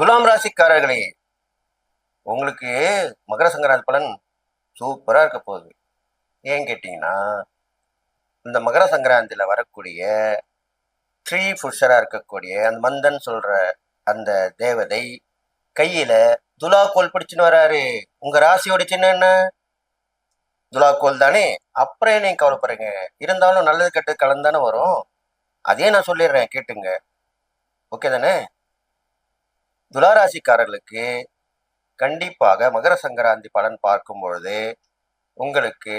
துலாம் ராசிக்காரர்களே உங்களுக்கு மகர சங்கராந்தி பலன் சூப்பராக இருக்க போகுது. ஏன் கேட்டிங்கன்னா இந்த மகர சங்கராந்தியில் வரக்கூடிய த்ரீ புருஷரா இருக்கக்கூடிய அந்த மந்தன் சொல்கிற அந்த தேவதை கையில் துலாக்கோல் பிடிச்சின்னு வராரு. உங்கள் ராசியோட சின்ன என்ன? துலாக்கோல் தானே? அப்புறம் என்ன கவலைப்படுறீங்க? இருந்தாலும் நல்லது கெட்டது கலந்தானே வரும். அதே நான் சொல்லிடுறேன் கேட்டுங்க. ஓகே தானே? துளாராசிக்காரர்களுக்கு கண்டிப்பாக மகர சங்கராந்தி பலன் பார்க்கும் பொழுது உங்களுக்கு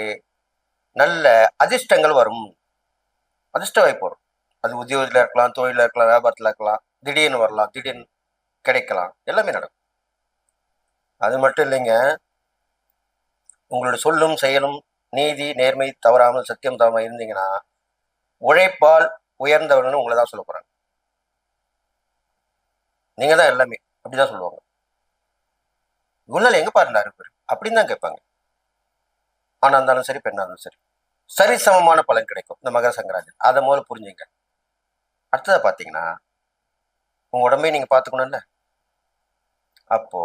நல்ல அதிர்ஷ்டங்கள் வரும். அதிர்ஷ்ட வாய்ப்பு வரும். அது உத்தியோகத்தில் இருக்கலாம் தொழிலில் இருக்கலாம் வியாபாரத்தில் இருக்கலாம் திடீர்னு வரலாம் திடீர்னு கிடைக்கலாம் எல்லாமே நடக்கும். அது மட்டும் இல்லைங்க உங்களுடைய சொல்லும் செயலும் நீதி நேர்மை தவறாமல் சத்தியம் தவறாமல் இருந்தீங்கன்னா உழைப்பால் உயர்ந்தவர்கள் உங்களை தான் சொல்ல போகிறாங்க நீங்க தான் எல்லாமே. அப்படிதான் சொல்லுவாங்க. இவ்வளவு எங்க பாருந்தாரு இவரு அப்படின்னு தான் கேட்பாங்க. ஆனா இருந்தாலும் சரி பெண்ணா இருந்தாலும் சரி. சரி சமமான பலன் கிடைக்கும் இந்த மகர சங்கராந்தி அதை முதல்ல புரிஞ்சுங்க. அடுத்ததை பார்த்தீங்கன்னா உங்க உடம்பையும் நீங்க பார்த்துக்கணும்ல? அப்போ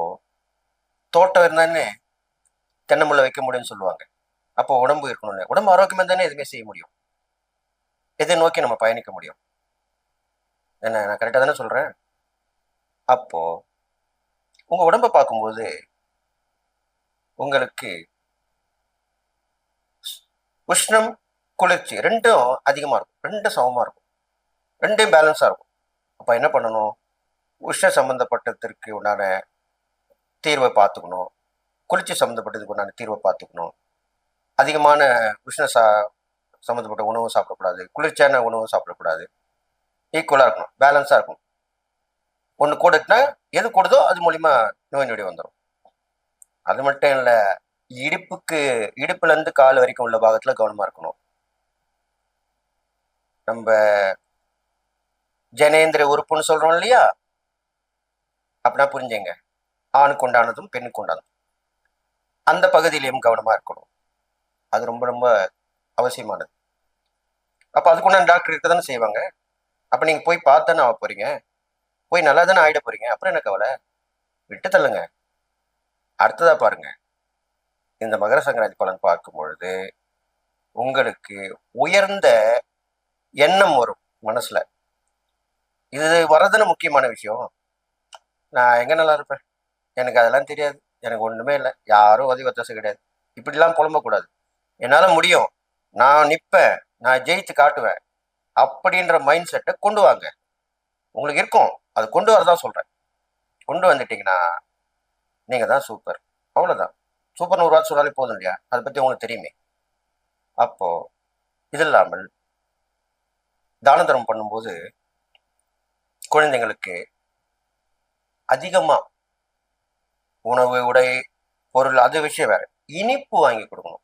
தோட்டம் இருந்தானே தென்னமுள்ள வைக்க முடியும்னு சொல்லுவாங்க. அப்போ உடம்பு இருக்கணும்ல உடம்பு ஆரோக்கியமா தானே எதுவுமே செய்ய முடியும். எதை நோக்கி நம்ம பயணிக்க முடியும்? என்ன நான் கரெக்டாக தானே சொல்றேன்? அப்போ உங்க உடம்ப பார்க்கும்போது உங்களுக்கு உஷ்ணம் குளிர்ச்சி ரெண்டும் அதிகமாக இருக்கும். ரெண்டும் சமமாக இருக்கும். ரெண்டையும் பேலன்ஸாக இருக்கும். அப்போ என்ன பண்ணணும்? உஷ்ண சம்மந்தப்பட்டதற்கு உண்டான தீர்வை பார்த்துக்கணும். குளிர்ச்சி சம்மந்தப்பட்டதுக்கு உண்டான தீர்வை பார்த்துக்கணும். அதிகமான உஷ்ண சா சம்மந்தப்பட்ட உணவு சாப்பிடக்கூடாது. குளிர்ச்சியான உணவு சாப்பிடக்கூடாது. ஈக்குவலாக இருக்கணும். பேலன்ஸாக இருக்கணும். ஒன்று கூடட்டினா எது கூடுதோ அது மூலிமா நோய் நொடி வந்துடும் அது மட்டும் இல்லை இடுப்புக்கு இடுப்புலேருந்து கால் வரைக்கும் உள்ள பாகத்தில் கவனமாக இருக்கணும். நம்ம ஜனேந்திர உறுப்புன்னு சொல்கிறோம் இல்லையா? அப்படின்னா புரிஞ்சுங்க. ஆணுக்கு உண்டானதும் பெண்ணுக்கு உண்டானதும். அந்த பகுதியிலையும் கவனமாக இருக்கணும். அது ரொம்ப ரொம்ப அவசியமானது. அப்போ அதுக்குண்டான டாக்டர் இருக்க தானே செய்வாங்க. அப்போ நீங்கள் போய் பார்த்தானே ஆக போகிறீங்க போய் நல்லா தானே ஆகிட போகிறீங்க அப்புறம் என்ன கவலை? விட்டு தள்ளுங்க. அடுத்ததா பாருங்க. இந்த மகர சங்கராந்தி பலன் பார்க்கும் பொழுது உங்களுக்கு உயர்ந்த எண்ணம் வரும் மனசுல. இது வர்றதுன்னு முக்கியமான விஷயம். நான் எங்க நல்லா இருப்பேன்? எனக்கு அதெல்லாம் தெரியாது. எனக்கு ஒண்ணுமே இல்லை. யாரும் உதவி ஒத்தாசை கிடையாது. இப்படிலாம் புலம்பக்கூடாது என்னால முடியும். நான் நிற்பேன் நான் ஜெயிச்சு காட்டுவேன். அப்படின்ற மைண்ட் செட்டை கொண்டு வாங்க. உங்களுக்கு இருக்கும். அது கொண்டு வரதான் சொல்கிறேன் கொண்டு வந்துட்டீங்கன்னா நீங்கள் தான் சூப்பர் அவ்வளோதான் சூப்பர் ஒரு சொன்னாலே போதும் இல்லையா? அதை பற்றி உங்களுக்கு தெரியுமே. அப்போது இது இல்லாமல் தான தர்மம் பண்ணும்போது குழந்தைங்களுக்கு அதிகமாக உணவு உடை பொருள் அது விஷயம் வேறு. இனிப்பு வாங்கி கொடுக்கணும்.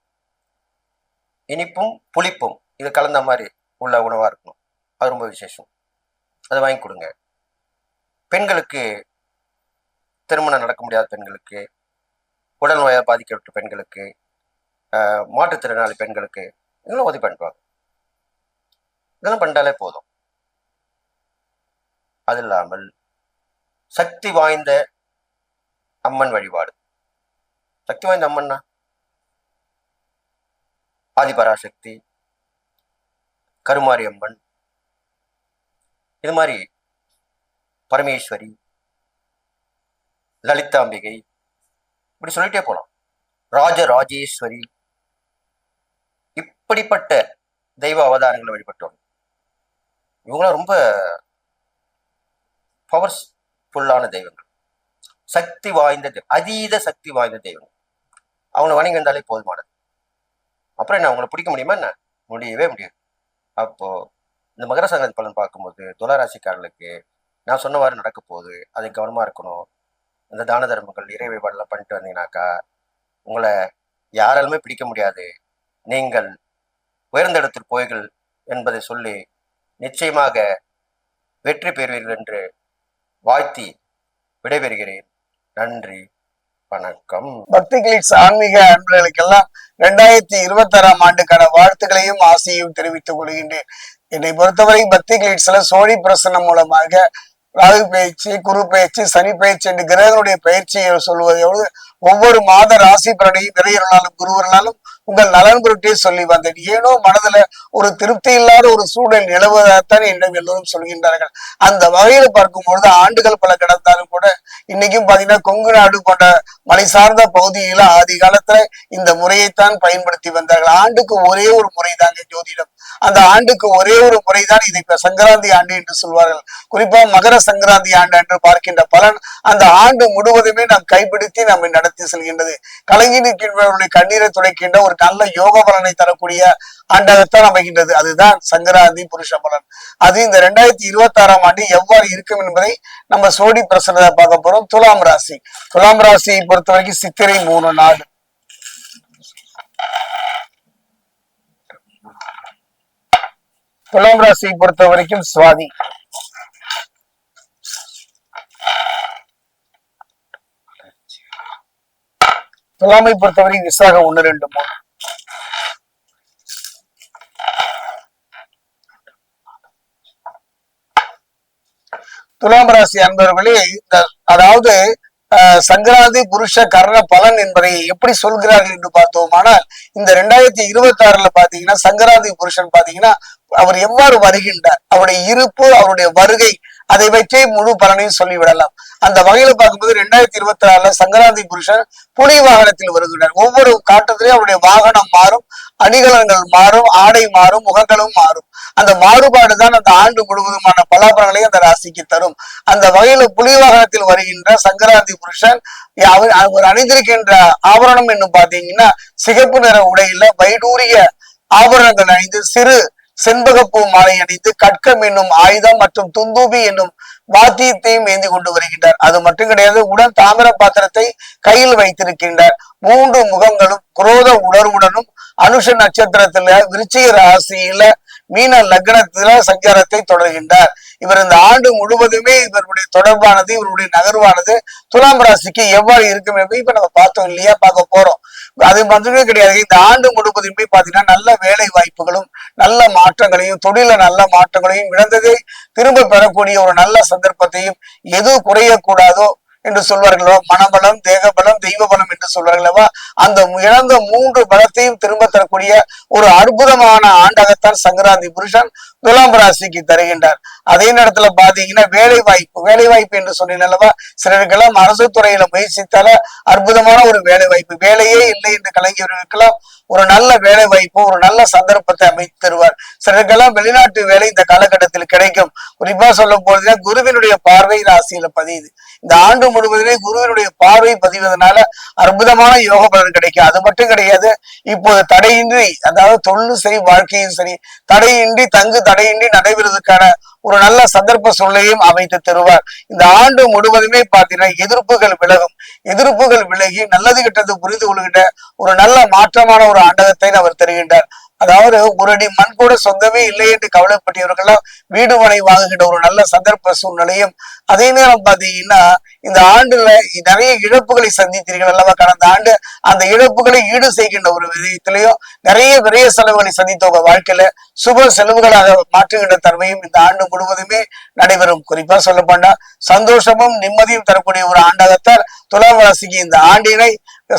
இனிப்பும் புளிப்பும். இது கலந்த மாதிரி உள்ள உணவாக இருக்கணும். அது ரொம்ப விசேஷம். அதை வாங்கி கொடுங்க. பெண்களுக்கு திருமணம் நடக்க முடியாத பெண்களுக்கு உடல் நோயால் பாதிக்கப்பட்ட பெண்களுக்கு ஆஹ், மாற்றுத்திறனாளி பெண்களுக்கு இதெல்லாம் உதவி பண்ணுவாங்க இதெல்லாம் பண்ணிட்டாலே போதும். அது இல்லாமல் சக்தி வாய்ந்த அம்மன் வழிபாடு. சக்தி வாய்ந்த அம்மன்னா? ஆதிபராசக்தி கருமாரி அம்மன். இது மாதிரி பரமேஸ்வரி லலிதாம்பிகை இப்படி சொல்லிட்டே போலாம். ராஜராஜேஸ்வரி இப்படிப்பட்ட தெய்வ அவதாரங்களை வழிபட்டோம். இவங்களாம் ரொம்ப பவர்ஃபுல்லான தெய்வங்கள். சக்தி வாய்ந்த தெய்வம் அதீத சக்தி வாய்ந்த தெய்வங்கள். அவங்களை வணங்கி வந்தாலே போதுமானது. அப்புறம் என்ன அவங்கள பிடிக்க முடியுமா என்ன? முடியவே முடியாது. அப்போ இந்த மகர சங்கராந்தி பலன் பார்க்கும்போது துளராசிக்காரர்களுக்கு நான் சொன்னவாறு நடக்க போகுது. அதை கவனமா இருக்கணும். இந்த தான தர்மங்கள் இறை வழிபாடெல்லாம் பண்ணிட்டு வந்தீங்கன்னாக்கா உங்களை யாராலுமே பிடிக்க முடியாது. நீங்கள் உயர்ந்த இடத்தில் போய்கள் என்பதை சொல்லி நிச்சயமாக வெற்றி பெறுவீர்கள் என்று வாழ்த்தி விடைபெறுகிறேன். நன்றி. வணக்கம். பக்தி கிளிக்ஸ் ஆன்மீக அன்பர்களுக்கெல்லாம் ரெண்டாயிரத்தி இருபத்தி ஆறாம் ஆண்டுக்கான வாழ்த்துக்களையும் ஆசையும் தெரிவித்துக் கொள்கின்றேன். என்னை பொறுத்தவரை பக்தி கிளிக்ஸ்ல சோழி பிரசனம் மூலமாக ராகு பயிற்சி குரு பயிற்சி சனி பயிற்சி என்று கிரகங்களுடைய பயிற்சியை சொல்வதோடு ஒவ்வொரு மாத ராசி பலனையும் விரையிறனாலும் குருவர்களாலும் உங்கள் நலன் பொருட்டே சொல்லி வந்தேன். ஏனோ மனதுல ஒரு திருப்தி இல்லாத ஒரு சூழல் நிலவுவதாகத்தான் என்னும் எல்லோரும் சொல்கின்றார்கள். அந்த வகையில பார்க்கும் பொழுது ஆண்டுகள் பல கிடந்தாலும் கூட இன்னைக்கும் பாத்தீங்கன்னா கொங்கு நாடு போன்ற மலை சார்ந்த பகுதியில ஆதி காலத்துல இந்த முறையைத்தான் பயன்படுத்தி வந்தார்கள். ஆண்டுக்கு ஒரே ஒரு முறை தாங்க ஜோதிடம். அந்த ஆண்டுக்கு ஒரே ஒரு முறைதான் இதை சங்கராந்தி ஆண்டு என்று சொல்வார்கள். குறிப்பா மகர சங்கராந்தி ஆண்டு என்று பார்க்கின்ற பலன் அந்த ஆண்டு முழுவதுமே நாம் கைப்பிடித்து நம்மை நடத்தி செல்கின்றது. கலங்கி நிற்கின்றவர்களுடைய கண்ணீரை துடைக்கின்ற ஒரு நல்ல யோக பலனை தரக்கூடிய ஆண்டாகத்தான் அமைகின்றது. அதுதான் சங்கராந்தி புருஷ பலன். அது இந்த ரெண்டாயிரத்தி இருபத்தி ஆறாம் ஆண்டு எவ்வாறு இருக்கும் என்பதை நம்ம சோடி பிரசனத்தை பார்க்க போறோம். துலாம் ராசி. துலாம் ராசியை பொறுத்த வரைக்கும் சித்திரை மூணு நாள். துலாம் ராசியை பொறுத்த வரைக்கும் சுவாதி. துலாமை பொறுத்தவரை விசாகம் ஒண்ணு ரெண்டு மூணு. துலாம் ராசி அன்பர்களே அதாவது சங்கராதி சங்கராந்தி புருஷ கர்ண பலன் என்பதை எப்படி சொல்கிறார்கள் என்று பார்த்தோமானால் இந்த ரெண்டாயிரத்தி இருபத்தி ஆறுல பாத்தீங்கன்னா சங்கராந்தி புருஷன் பாத்தீங்கன்னா அவர் எவ்வாறு வருகின்றார்? அவருடைய இருப்பு அவருடைய வருகை அதை வைத்தே முழு பலனையும் சொல்லிவிடலாம். அந்த வகையில பார்க்கும்போது ரெண்டாயிரத்தி இருபத்தி ஆறுல சங்கராந்தி புருஷன் புலி வாகனத்தில் வருகிறார். ஒவ்வொரு காட்டத்திலையும் அவருடைய வாகனம் மாறும் அணிகலன்கள் மாறும் ஆடை மாறும் முகங்களும் மாறும். அந்த மாறுபாடு தான் அந்த ஆண்டு முழுவதுமான பலாபரங்களையும் அந்த ராசிக்கு தரும். அந்த வகையில புலி வாகனத்தில் வருகின்ற சங்கராந்தி புருஷன் அவர் அவர் அணிந்திருக்கின்ற ஆபரணம் என்னும் பாத்தீங்கன்னா சிகப்பு நிற உடையில வைடூரிய ஆபரணங்கள் அணிந்து சிறு செண்பகப்பூ மாலை அணிந்து கட்கம் என்னும் ஆயுதம் மற்றும் துந்தூபி என்னும் வாத்தியத்தையும் ஏந்தி கொண்டு வருகின்றார். அது மட்டும் கிடையாது உடன் தாமிர பாத்திரத்தை கையில் வைத்திருக்கின்றார். மூன்று முகங்களும் குரோத உணர்வுடனும் அனுஷ நட்சத்திரத்துல விருச்சிக ராசியில மீன லக்னத்துல சஞ்சாரத்தை தொடர்கின்றார். இவர் இந்த ஆண்டு முழுவதுமே இவருடைய தொடர்பானது இவருடைய நகர்வானது துலாம் ராசிக்கு எவ்வாறு இருக்கும் என்பதை இப்ப நம்ம பார்த்தோம் இல்லையா? பார்க்க போறோம். அது மட்டுமே கிடையாது. இந்த ஆண்டு முழுவதுமே பாத்தீங்கன்னா நல்ல வேலை வாய்ப்புகளும் நல்ல மாற்றங்களையும் தொழில நல்ல மாற்றங்களையும் இழந்ததை திரும்ப பெறக்கூடிய ஒரு நல்ல சந்தர்ப்பத்தையும் எது குறையக்கூடாதோ என்று சொல்வார்களோ மனபலம் தேகபலம் தெய்வ பலம் என்று சொல்வார்களவா அந்த இழந்த மூன்று பலத்தையும் திரும்ப தரக்கூடிய ஒரு அற்புதமான ஆண்டாகத்தான் சங்கராந்தி புருஷன் துலாம் ராசிக்கு தருகின்றார். அதே நேரத்துல பாத்தீங்கன்னா வேலை வாய்ப்பு வேலை வாய்ப்பு என்று சொன்னீங்களவா சிலருக்கெல்லாம் அரசு துறையில முயற்சித்தால அற்புதமான ஒரு வேலை வாய்ப்பு வேலையே இல்லை என்று கலைஞர்களுக்கெல்லாம் ஒரு நல்ல வேலை வாய்ப்பு ஒரு நல்ல சந்தர்ப்பத்தை அமைத்து தருவார். சிலருக்கெல்லாம் வெளிநாட்டு வேலை இந்த காலகட்டத்தில் கிடைக்கும். குறிப்பா சொல்ல போதுன்னா குருவினுடைய பார்வை ராசியில பதியுது. இந்த ஆண்டு முழுவதுமே குருவினுடைய பார்வை பதிவதனால அற்புதமான யோக பலன் கிடைக்கும். அது மட்டும் கிடையாது இப்போது தடையின்றி அதாவது தொழிலும் சரி வாழ்க்கையும் சரி தடையின்றி தங்கு தடையின்றி நடைபெறுவதற்கான ஒரு நல்ல சந்தர்ப்ப சூழ்நிலையும் அமைத்து தருவார். இந்த ஆண்டு முழுவதுமே பார்த்தீங்கன்னா எதிர்ப்புகள் விலகும். எதிர்ப்புகள் விலகி நல்லது கெட்டது புரிந்து கொள்கின்ற ஒரு நல்ல மாற்றமான ஒரு ஆண்டகத்தை அவர் தருகின்றார். அதாவது ஒரு அடி மண் கூட சொந்தமே இல்லை என்று கவலைப்பட்டவர்கள்லாம் வீடு மனை வாங்குகின்ற ஒரு நல்ல சந்தர்ப்ப சூழ்நிலையும் அதே நேரம் பாத்தீங்கன்னா இந்த ஆண்டுல நிறைய இழப்புகளை சந்தித்தீர்கள் அல்லவா? கடந்த ஆண்டு அந்த இழப்புகளை ஈடு செய்கின்ற ஒரு விதத்திலையும் நிறைய விரைய செலவுகளை சந்தித்த உங்க வாழ்க்கையில சுப செலவுகளாக மாற்றுகின்ற தன்மையும் இந்த ஆண்டு முழுவதுமே நடைபெறும். குறிப்பா சொல்ல சந்தோஷமும் நிம்மதியும் தரக்கூடிய ஒரு ஆண்டாகத்தான் துலாம் ராசிக்கு இந்த ஆண்டினை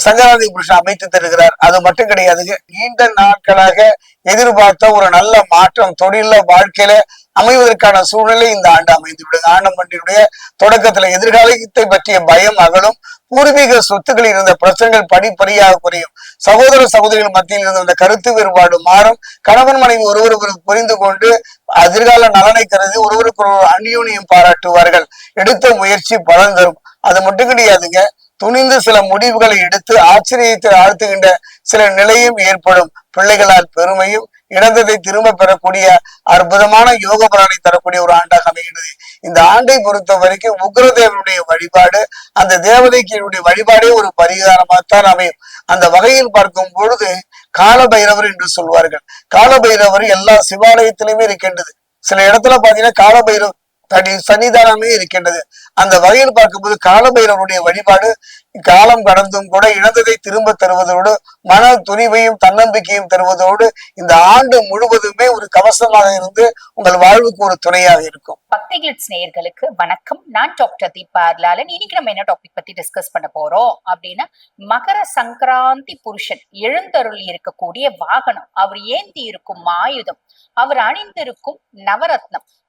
சங்கராதி புருஷன் அமைத்து தருகிறார். அது மட்டும் கிடையாதுங்க நீண்ட நாட்களாக எதிர்பார்த்த ஒரு நல்ல மாற்றம் தொழில வாழ்க்கையில அமைவதற்கான சூழ்நிலை இந்த ஆண்டு அமைந்து விடுங்க ஆண்டமண்டினுடைய தொடக்கத்துல எதிர்காலத்தை பற்றிய பயம் அகலும் பூர்வீக சொத்துக்களில் இருந்த பிரச்சனைகள் படிப்படியாக குறையும். சகோதர சகோதரிகள் மத்தியில் இருந்த அந்த கருத்து வேறுபாடு மாறும். கணவன் மனைவி ஒருவருக்கு புரிந்து கொண்டு எதிர்கால நலனை கருதி ஒருவருக்கு ஒரு அந்யோன்யம் பாராட்டுவார்கள். எடுத்த முயற்சி பலன் தரும். அது மட்டும் கிடையாதுங்க துணிந்து சில முடிவுகளை எடுத்து ஆச்சரியத்தை ஆழ்த்துகின்ற சில நிலையும் ஏற்படும். பிள்ளைகளால் பெருமையும் இழந்ததை திரும்ப பெறக்கூடிய அற்புதமான யோக பலனை தரக்கூடிய ஒரு ஆண்டாக அமைகிறது. இந்த ஆண்டை பொறுத்த வரைக்கும் உக்ரதேவனுடைய வழிபாடு அந்த தேவதைக்கு வழிபாடே ஒரு பரிகாரமாகத்தான் அமையும். அந்த வகையில் பார்க்கும் பொழுது காலபைரவர் என்று சொல்வார்கள். காலபைரவர் எல்லா சிவாலயத்திலுமே இருக்கின்றது. சில இடத்துல பாத்தீங்கன்னா காலபைரவர் தனி சன்னிதானமே இருக்கின்றது. அந்த வகையில் பார்க்கும்போது காலபைரவனுடைய வழிபாடு காலம் கடந்தும் கூட இழந்ததை திரும்ப தருவதோடு மன துணிவையும் தன்னம்பிக்கையும் தருவதோடு இந்த ஆண்டு முழுவதுமே ஒரு கவசமாக இருந்து உங்கள் வாழ்வுக்கு ஒரு துணையாக இருக்கும். பக்தி கிளிட்ஸ் நேயர்களுக்கு வணக்கம். நான் டாக்டர் தீபா அர்லாலன். இன்னைக்கு நம்ம என்ன டாபிக் பத்தி டிஸ்கஸ் பண்ண போறோம்? அப்படின்னா மகர சங்கராந்தி புருஷன் எழுந்தருள் இருக்கக்கூடிய வாகனம். அவர் ஏந்தி இருக்கும் ஆயுதம். அவர் அணிந்திருக்கும் நவரத்னம்.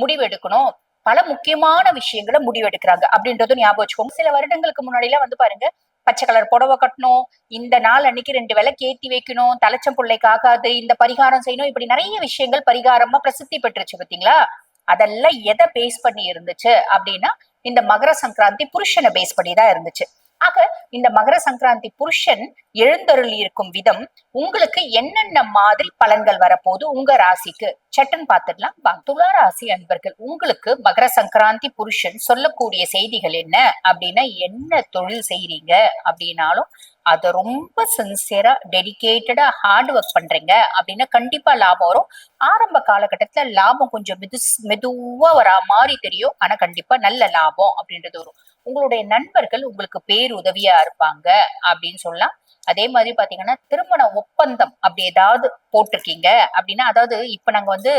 முடிவெடுக்கணும். பல முக்கியமான விஷயங்களை முடிவெடுக்கிறாங்க அப்படின்றதும் ஞாபகம் வச்சுக்கோங்க. சில வருடங்களுக்கு முன்னாடி வந்து பாருங்க பச்சை கலர் புடவை கட்டணும் இந்த நாள் அன்னைக்கு ரெண்டு வேலை கேத்தி வைக்கணும் தலைச்சம் பிள்ளைக்கு ஆகாது இந்த பரிகாரம் செய்யணும் இப்படி நிறைய விஷயங்கள் பரிகாரமா பிரசித்தி பெற்றுச்சு பாத்தீங்களா அதெல்லாம் எதை பேஸ் பண்ணி இருந்துச்சு அப்படின்னா இந்த மகர சங்கராந்தி புருஷனை பேஸ் பண்ணி தான் இருந்துச்சு. ஆக இந்த மகர சங்கராந்தி புருஷன் எழுந்தருளி இருக்கும் விதம் உங்களுக்கு என்னென்ன மாதிரி பலன்கள் வரப்போகுது உங்க ராசிக்கு? சட்டன் பார்த்துடலாம். வாங்க துலா ராசி அன்பர்கள் உங்களுக்கு மகர சங்கராந்தி புருஷன் சொல்லக்கூடிய செய்திகள் என்ன? அப்படின்னா என்ன தொழில் செய்யறீங்க அப்படின்னாலும் அதை ரொம்ப சின்சியரா டெடிகேட்டடா ஹார்ட் ஒர்க் பண்றீங்க. அப்படின்னா கண்டிப்பா லாபம் வரும். ஆரம்ப காலகட்டத்துல லாபம் கொஞ்சம் மெது மெதுவா வரா மாதிரி தெரியும். ஆனா கண்டிப்பா நல்ல லாபம் அப்படின்றது வரும். உங்களுடைய நண்பர்கள் உங்களுக்கு பேர் உதவியா இருப்பாங்க அப்படின்னு சொல்லலாம். அதே மாதிரி பாத்தீங்கன்னா திருமண ஒப்பந்தம் அப்படி ஏதாவது போட்டிருக்கீங்க அப்படின்னா அதாவது இப்ப நாங்க வந்து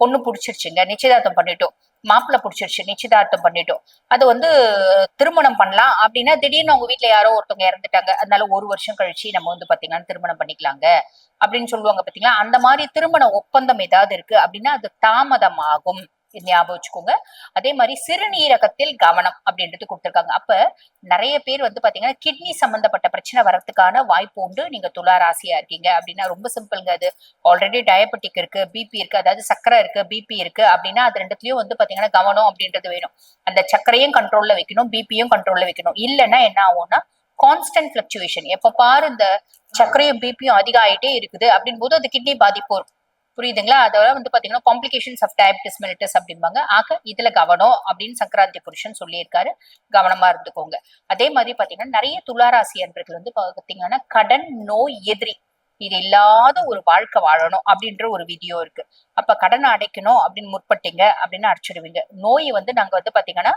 பொண்ணு புடிச்சிருச்சுங்க நிச்சயதார்த்தம் பண்ணிட்டோம். மாப்பிள்ளை புடிச்சிருச்சு நிச்சயதார்த்தம் பண்ணிட்டோம். அது வந்து திருமணம் பண்ணலாம் அப்படின்னா திடீர்னு உங்க வீட்டுல யாரோ ஒருத்தவங்க இறந்துட்டாங்க அதனால ஒரு வருஷம் கழிச்சு நம்ம வந்து பாத்தீங்கன்னா திருமணம் பண்ணிக்கலாங்க அப்படின்னு சொல்லுவாங்க பாத்தீங்களா? அந்த மாதிரி திருமண ஒப்பந்தம் ஏதாவது இருக்கு அப்படின்னா அது தாமதம் ஆகும் இது ஞாபகம் வச்சுக்கோங்க அதே மாதிரி சிறுநீரகத்தில் கவனம் அப்படின்றது கொடுத்துருக்காங்க. அப்ப நிறைய பேர் வந்து பாத்தீங்கன்னா கிட்னி சம்பந்தப்பட்ட பிரச்சனை வரதுக்கான வாய்ப்பு உண்டு. நீங்க துலா ராசியா இருக்கீங்க அப்படின்னா ரொம்ப சிம்பிள்ங்க அது. ஆல்ரெடி டயபெட்டிக் இருக்கு பிபி இருக்கு அதாவது சக்கரை இருக்கு பிபி இருக்கு அப்படின்னா அது ரெண்டுத்துலயும் வந்து பாத்தீங்கன்னா கவனம் அப்படின்றது வேணும். அந்த சக்கரையும் கண்ட்ரோல்ல வைக்கணும் பிபியும் கண்ட்ரோல்ல வைக்கணும். இல்லைன்னா என்ன ஆகும்னா கான்ஸ்டன்ட் பிளக்சுவேஷன் எப்ப பாரு இந்த சக்கரையும் பிபியும் அதிகம் ஆயிட்டே இருக்குது. அப்படின் போது அது கிட்னி பாதிப்பு வரும். புரியுதுங்களா? அதோட வந்து பாத்தீங்கன்னா காம்ப்ளிகேஷன்ஸ் ஆஃப் டயபிட்டிஸ் மெலிட்டஸ் அப்படிம்பாங்க. ஆக இதுல கவனம் அப்படின்னு சங்கராந்தி புருஷன் சொல்லியிருக்காரு. கவனமா இருந்துக்கோங்க. அதே மாதிரி பாத்தீங்கன்னா நிறைய துளாராசி அன்பர்கள் வந்து பாத்தீங்கன்னா கடன் நோய் எதிரி. இது இல்லாத ஒரு வாழ்க்கை வாழணும் அப்படின்ற ஒரு விதியோ இருக்கு. அப்ப கடன் அடைக்கணும் அப்படின்னு முற்பட்டீங்க அப்படின்னு அடிச்சிடுவீங்க நோய் வந்து நாங்க வந்து பாத்தீங்கன்னா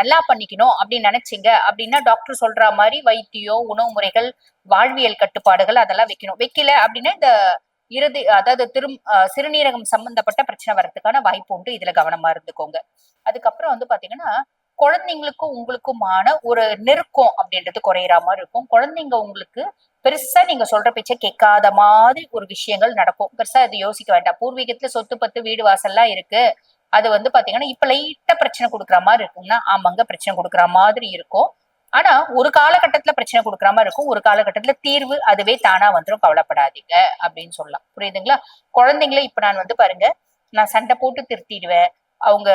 நல்லா பண்ணிக்கணும் அப்படின்னு நினைச்சீங்க அப்படின்னா டாக்டர் சொல்ற மாதிரி வைத்தியம் உணவு முறைகள் வாழ்வியல் கட்டுப்பாடுகள் அதெல்லாம் வைக்கணும். வைக்கல அப்படின்னா இந்த இறுதி அதாவது திரும் சிறுநீரகம் சம்பந்தப்பட்ட பிரச்சனை வர்றதுக்கான வாய்ப்பு உண்டு. இதுல கவனமா இருந்துக்கோங்க. அதுக்கப்புறம் வந்து பாத்தீங்கன்னா குழந்தைங்களுக்கும் உங்களுக்குமான ஒரு நெருக்கம் அப்படின்றது குறையிற மாதிரி இருக்கும். குழந்தைங்க உங்களுக்கு பெருசா நீங்க சொல்ற பேச்சை கேட்காத மாதிரி ஒரு விஷயங்கள் நடக்கும். பெருசா இது யோசிக்க வேண்டாம். பூர்வீகத்துல சொத்து பத்து வீடு வாசல்லாம் இருக்கு. அது வந்து பாத்தீங்கன்னா இப்ப லைட்டா பிரச்சனை கொடுக்குற மாதிரி இருக்கும்னா ஆமாங்க பிரச்சனை கொடுக்குற மாதிரி இருக்கும். ஆனா ஒரு காலகட்டத்துல பிரச்சனை கொடுக்குற மாதிரி இருக்கும். ஒரு காலகட்டத்துல தீர்வு அதுவே தானா வந்துடும் கவலைப்படாதீங்க அப்படின்னு சொல்லலாம். புரியுதுங்களா? குழந்தைங்கள இப்ப நான் வந்து பாருங்க நான் சண்டை போட்டு திருத்திடுவேன். அவங்க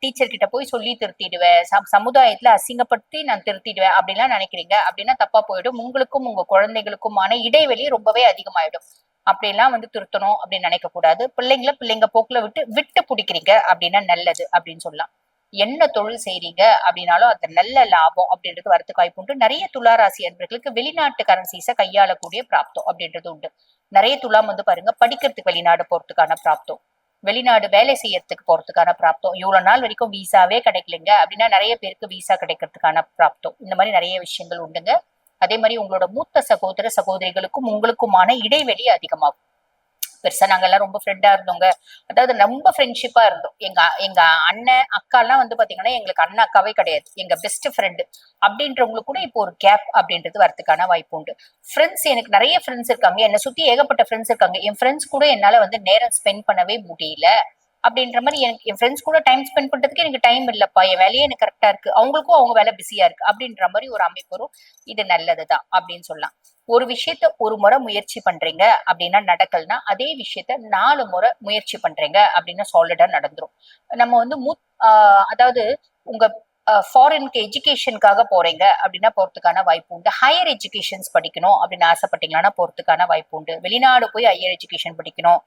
டீச்சர் கிட்ட போய் சொல்லி திருத்திடுவேன். சமுதாயத்துல அசிங்கப்படுத்தி நான் திருத்திடுவேன். அப்படிலாம் நினைக்கிறீங்க? அப்படின்னா தப்பா போயிடும். உங்களுக்கும் உங்க குழந்தைகளுக்குமான இடைவெளி ரொம்பவே அதிகமாயிடும். அப்படிலாம் வந்து திருத்தணும் அப்படின்னு நினைக்க கூடாது பிள்ளைங்கள பிள்ளைங்க போக்குல விட்டு விட்டு பிடிக்கிறீங்க அப்படின்னா நல்லது அப்படின்னு சொல்லலாம். என்ன தொழில் செய்றீங்க? அப்படின்னாலும் அது நல்ல லாபம் அப்படின்றது வரத்துக்கு வாய்ப்பு உண்டு. நிறைய துளாராசி அன்பர்களுக்கு வெளிநாட்டு கரன்சிஸை கையாளக்கூடிய பிராப்தம் அப்படின்றது உண்டு. நிறைய துலாம் வந்து பாருங்க படிக்கிறதுக்கு வெளிநாடு போறதுக்கான பிராப்தம். வெளிநாடு வேலை செய்யறதுக்கு போறதுக்கான பிராப்தம். இவ்வளவு நாள் வரைக்கும் விசாவே கிடைக்கலைங்க அப்படின்னா நிறைய பேருக்கு விசா கிடைக்கிறதுக்கான பிராப்தம். இந்த மாதிரி நிறைய விஷயங்கள் உண்டுங்க. அதே மாதிரி உங்களோட மூத்த சகோதர சகோதரிகளுக்கும் உங்களுக்குமான இடைவெளி அதிகமாகும். பெருசா நாங்க எல்லாம் ரொம்ப ஃப்ரெண்டா இருந்தோங்க. அதாவது ரொம்ப ஃப்ரெண்ட்ஷிப்பா இருந்தோம். எங்க எங்க அண்ணன் அக்கா எல்லாம் வந்து பாத்தீங்கன்னா எங்களுக்கு அண்ணன் அக்காவே கிடையாது. எங்க பெஸ்ட் ஃப்ரெண்டு அப்படின்றவங்களுக்கு கூட இப்போ ஒரு கேப் அப்படின்றது வரதுக்கான வாய்ப்பு உண்டு. ஃப்ரெண்ட்ஸ் எனக்கு நிறைய ஃப்ரெண்ட்ஸ் இருக்காங்க. என்னை சுத்தி ஏகப்பட்ட ஃப்ரெண்ட்ஸ் இருக்காங்க. என் ஃப்ரெண்ட்ஸ் கூட என்னால வந்து நேரம் ஸ்பெண்ட் பண்ணவே முடியல. அப்படின்ற மாதிரி எனக்கு என் ஃப்ரெண்ட்ஸ் கூட டைம் ஸ்பெண்ட் பண்றதுக்கு எனக்கு டைம் இல்லப்பா. என் வேலையே எனக்கு கரெக்டா இருக்கு. அவங்களுக்கும் அவங்க வேலை பிஸியா இருக்கு. அப்படின்ற மாதிரி ஒரு அமைப்பு வரும். இது நல்லதுதான் அப்படின்னு சொல்லலாம். ஒரு விஷயத்த ஒரு முறை முயற்சி பண்றீங்க அப்படின்னா நடக்கலனா அதே விஷயத்த நாலு முறை முயற்சி பண்றீங்க அப்படின்னா சாலிடா நடந்துரும். நம்ம வந்து மு அதாவது உங்க ஃபாரினுக்கு எஜுகேஷனுக்காக போறீங்க அப்படின்னா போறதுக்கான வாய்ப்பு உண்டு. ஹையர் எஜுகேஷன்ஸ் படிக்கணும் அப்படின்னு ஆசைப்பட்டீங்கன்னா போறதுக்கான வாய்ப்பு உண்டு. வெளிநாடு போய் ஹையர் எஜுகேஷன் படிக்கணும்.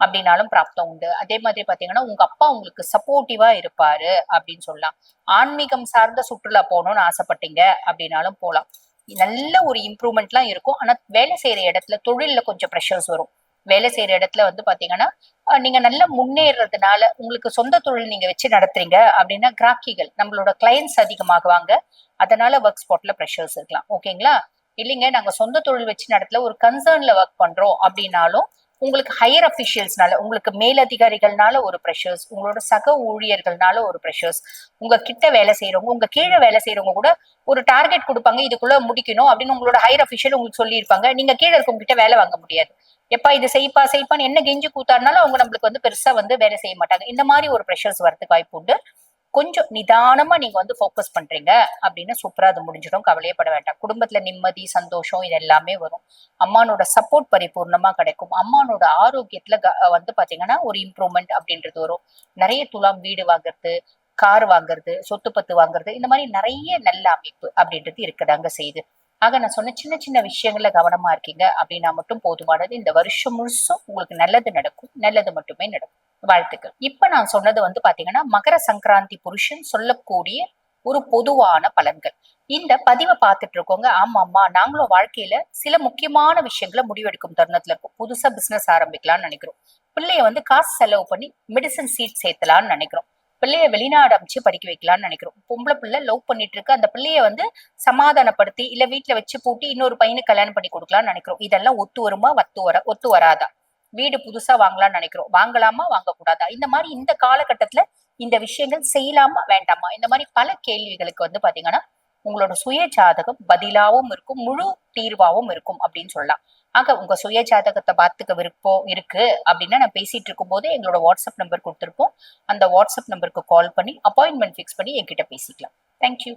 அப்படின்னாலும் பிராப்தம் உண்டு. அதே மாதிரி பாத்தீங்கன்னா உங்க அப்பா உங்களுக்கு சப்போர்ட்டிவா இருப்பாரு அப்படின்னு சொல்லலாம். ஆன்மீகம் சார்ந்த சுற்றுலா போகணும்னு ஆசைப்பட்டீங்க அப்படின்னாலும் போகலாம். நல்ல ஒரு இம்ப்ரூவ்மெண்ட்லாம் இருக்கும். ஆனா வேலை செய்யற இடத்துல தொழில்ல கொஞ்சம் ப்ரெஷர்ஸ் வரும். வேலை செய்யற இடத்துல வந்து பாத்தீங்கன்னா நீங்க நல்லா முன்னேறதுனால உங்களுக்கு சொந்த தொழில் நீங்க வச்சு நடத்துறீங்க அப்படின்னா கிராக்கிகள் நம்மளோட கிளைண்ட்ஸ் அதிகமாகுவாங்க. அதனால ஒர்க் ஸ்பாட்ல ப்ரெஷர்ஸ் இருக்கலாம். ஓகேங்களா இல்லைங்க நாங்க சொந்த தொழில் வச்சு நடத்தல ஒரு கன்சர்ன்ல ஒர்க் பண்றோம் அப்படின்னாலும் உங்களுக்கு ஹையர் அபிஷியல்ஸ்னால உங்களுக்கு மேலதிகாரிகள்னால ஒரு ப்ரெஷர்ஸ் உங்களோட சக ஊழியர்கள்னால ஒரு ப்ரெஷர்ஸ் உங்க கிட்ட வேலை செய்யறவங்க உங்க கீழே வேலை செய்யறவங்க கூட ஒரு டார்கெட் கொடுப்பாங்க இதுக்குள்ள முடிக்கணும் அப்படின்னு உங்களோட ஹையர் அபிஷியல் உங்களுக்கு சொல்லியிருப்பாங்க. நீங்க கீழே இருக்கவங்க கிட்ட வேலை வாங்க முடியாது. எப்பா இது செய்ப்பா செய்ப்பான்னு என்ன கெஞ்சி கூத்தாடினாலும் அவங்க நம்மளுக்கு வந்து பெருசா வந்து வேலை செய்ய மாட்டாங்க. இந்த மாதிரி ஒரு ப்ரெஷர்ஸ் வரதுக்கு வாய்ப்பு உண்டு. கொஞ்சம் நிதானமா நீங்க வந்து ஃபோக்கஸ் பண்றீங்க அப்படின்னு சூப்பரா அது முடிஞ்சிடும். கவலையே பட வேண்டாம். குடும்பத்துல நிம்மதி சந்தோஷம் இது எல்லாமே வரும். அம்மானோட சப்போர்ட் பரிபூர்ணமா கிடைக்கும். அம்மானோட ஆரோக்கியத்துல க- வந்து பாத்தீங்கன்னா ஒரு இம்ப்ரூவ்மெண்ட் அப்படின்றது வரும். நிறைய துலாம் வீடு வாங்குறது கார் வாங்குறது சொத்து பத்து வாங்குறது இந்த மாதிரி நிறைய நல்ல அமைப்பு அப்படின்றது இருக்குதாங்க செய்யுது. ஆக நான் சொன்ன சின்ன சின்ன விஷயங்கள்ல கவனமா இருக்கீங்க. அப்படின்னா மட்டும் போதுமானது. இந்த வருஷம் முழுசும் உங்களுக்கு நல்லது நடக்கும். நல்லது மட்டுமே நடக்கும். வாழ்த்துக்கள். இப்ப நான் சொன்னது வந்து பாத்தீங்கன்னா மகர சங்கராந்தி புருஷன் சொல்லக்கூடிய ஒரு பொதுவான பலன்கள். இந்த பதிவை பார்த்துட்டு இருக்கோங்க. ஆமா ஆமா நாங்களும் வாழ்க்கையில சில முக்கியமான விஷயங்களை முடிவெடுக்கும் தருணத்துல இருக்கும். புதுசா பிசினஸ் ஆரம்பிக்கலாம்னு நினைக்கிறோம். பிள்ளைய வந்து காசு செலவு பண்ணி மெடிசன் சீட் சேர்த்தலாம்னு நினைக்கிறோம். பிள்ளைய வெளிநாடு அமைச்சு படிக்க வைக்கலாம்னு நினைக்கிறோம். பொம்பளை பிள்ளை லவ் பண்ணிட்டு இருக்கு. அந்த பிள்ளைய வந்து சமாதானப்படுத்தி இல்ல வீட்டுல வச்சு பூட்டி இன்னொரு பையனுக்கு கல்யாணம் பண்ணி கொடுக்கலாம்னு நினைக்கிறோம். இதெல்லாம் ஒத்து வருமா? ஒத்து வர ஒத்து வராதா? வீடு புதுசா வாங்கலாம்னு நினைக்கிறோம். வாங்கலாமா? வாங்கக்கூடாதா? இந்த மாதிரி இந்த காலகட்டத்துல இந்த விஷயங்கள் செய்யலாமா? வேண்டாமா? இந்த மாதிரி பல கேள்விகளுக்கு வந்து பாத்தீங்கன்னா உங்களோட சுய ஜாதகம் பதிலாவும் இருக்கும் முழு தீர்வாவும் இருக்கும் அப்படின்னு சொல்லலாம். ஆக உங்க சுய ஜாதகத்தை பார்த்துக்க விருப்பம் இருக்கு அப்படின்னா நான் பேசிட்டு இருக்கும் போதே எங்களோட வாட்ஸ்அப் நம்பர் கொடுத்துருப்போம். அந்த வாட்ஸ்அப் நம்பருக்கு கால் பண்ணி அப்பாயின்மெண்ட் ஃபிக்ஸ் பண்ணி என்கிட்ட பேசிக்கலாம். தேங்க்யூ